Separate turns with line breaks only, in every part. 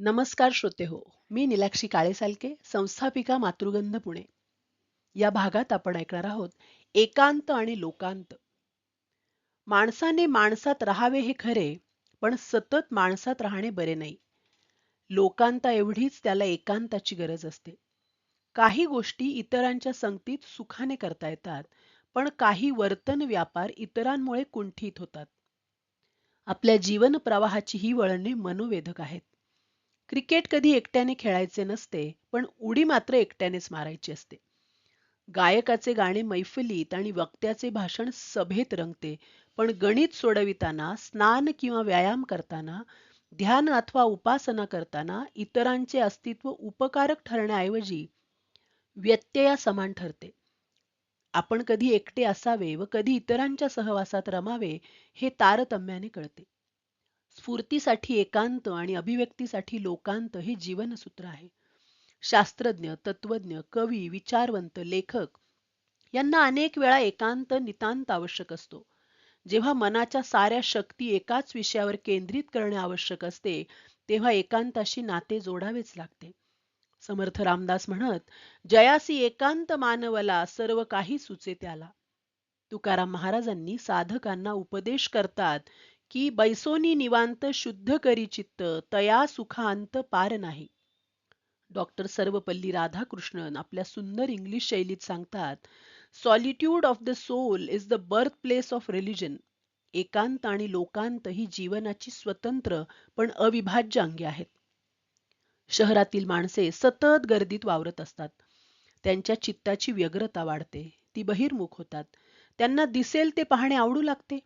नमस्कार श्रोते हो मी निलाक्षी काळेसालके संस्थापिका मातृगंध पुणे. या भागात आपण ऐकणार आहोत एकांत आणि लोकांत. माणसाने माणसात राहावे हे खरे पण सतत माणसात राहणे बरे नाही. लोकांता एवढीच त्याला एकांताची गरज असते. काही गोष्टी इतरांच्या संगतीत सुखाने करता येतात पण काही वर्तन व्यापार इतरांमुळे कुंठित होतात. आपल्या जीवन प्रवाहाची ही वळणे मनोवेधक आहेत. क्रिकेट कधी एकट्याने खेळायचे नसते पण उडी मात्र एकट्यानेच मारायची असते. गायकाचे गाणे मैफिलीत आणि वक्त्याचे भाषण सभेत रंगते पण गणित सोडविताना स्नान किंवा व्यायाम करताना ध्यान अथवा उपासना करताना इतरांचे अस्तित्व उपकारक ठरण्याऐवजी व्यत्यया समान ठरते. आपण कधी एकटे असावे व कधी इतरांच्या सहवासात रमावे हे तारतम्याने कळते. स्फूर्तीसाठी एकांत आणि अभिव्यक्तीसाठी लोकांत हे जीवनसूत्र आहे. शास्त्रज्ञ तत्वज्ञ कवी विचारवंत लेखक यांना अनेक वेळा एकांत नितांत आवश्यक असतो. जेव्हा मनाच्या साऱ्या शक्ती एकाच विषयावर केंद्रित करणे आवश्यक असते तेव्हा एकांताशी नाते जोडावेच लागते. समर्थ रामदास म्हणत जयासी एकांत मानवला सर्व काही सुचे त्याला तुकाराम महाराजांनी साधकांना उपदेश करतात की बैसोनी निवांत शुद्ध करी चित्त तया सुखांत पार नाही. डॉक्टर सर्वपल्ली राधाकृष्णन आपल्या सुंदर इंग्लिश शैलीत सांगतात solitude of the soul is the birth place of religion एकांत आणि लोकांत ही जीवनाची स्वतंत्र पण अविभाज्य अंगे आहेत. शहरातील माणसे सतत गर्दीत वावरत असतात. त्यांच्या चित्ताची व्यग्रता वाढते. ती बहिर्मुख होतात. त्यांना दिसेल ते पाहणे आवडू लागते.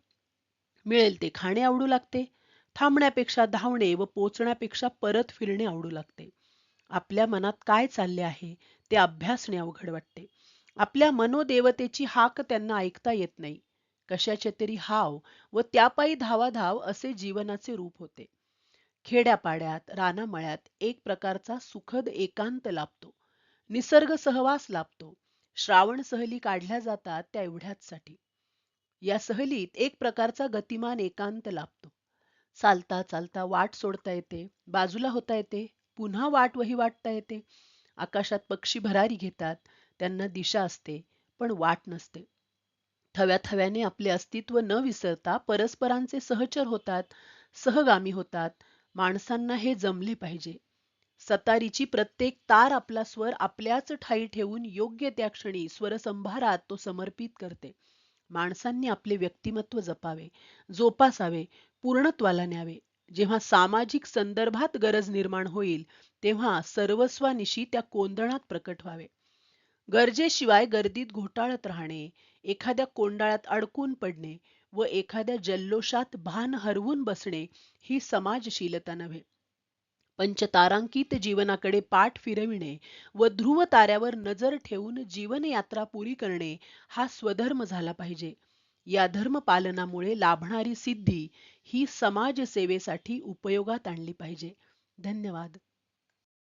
मिळेल ते खाणे आवडू लागते. थांबण्यापेक्षा धावणे व पोचण्यापेक्षा परत फिरणे आवडू लागते. आपल्या मनात काय चालले आहे ते अभ्यासणे अवघड वाटते. आपल्या मनोदेवतेची हाक त्यांना ऐकता येत नाही. कशाचे तरी हाव व त्यापायी धावाधाव असे जीवनाचे रूप होते. खेड्यापाड्यात रानामळ्यात एक प्रकारचा सुखद एकांत लाभतो. निसर्ग सहवास लाभतो. श्रावण सहली काढल्या जातात त्या एवढ्याच साठी या सहलीत एक प्रकारचा गतिमान एकांत लाभतो. चालता चालता वाट सोडता येते बाजूला होता येते पुन्हा वाट वही वाटता येते. आकाशात पक्षी भरारी घेतात त्यांना दिशा असते पण वाट नसते. थव्या थव्याने आपले अस्तित्व न विसरता परस्परांचे सहचर होतात सहगामी होतात माणसांना हे जमले पाहिजे. सतारीची प्रत्येक तार आपला स्वर आपल्याच ठाई ठेवून योग्य त्या क्षणी स्वरसंभारात तो समर्पित करते. माणसांनी आपले व्यक्तिमत्व जपावे जोपासावे पूर्णत्वाला न्यावे. जेव्हा सामाजिक संदर्भात गरज निर्माण होईल तेव्हा सर्वस्वानिशी त्या कोंदणात प्रकट व्हावे. गरजेशिवाय गर्दीत घोटाळत राहणे एखाद्या कोंडाळ्यात अडकून पडणे व एखाद्या जल्लोषात भान हरवून बसणे ही समाजशीलता नव्हे. पंचतारांकित जीवनाकडे पाठ फिरविणे व ध्रुव ताऱ्यावर नजर ठेवून जीवनयात्रा पुरी करणे हा स्वधर्म झाला पाहिजे. या धर्म पालनामुळे लाभणारी सिद्धी ही समाजसेवेसाठी उपयोगात आणली पाहिजे. धन्यवाद.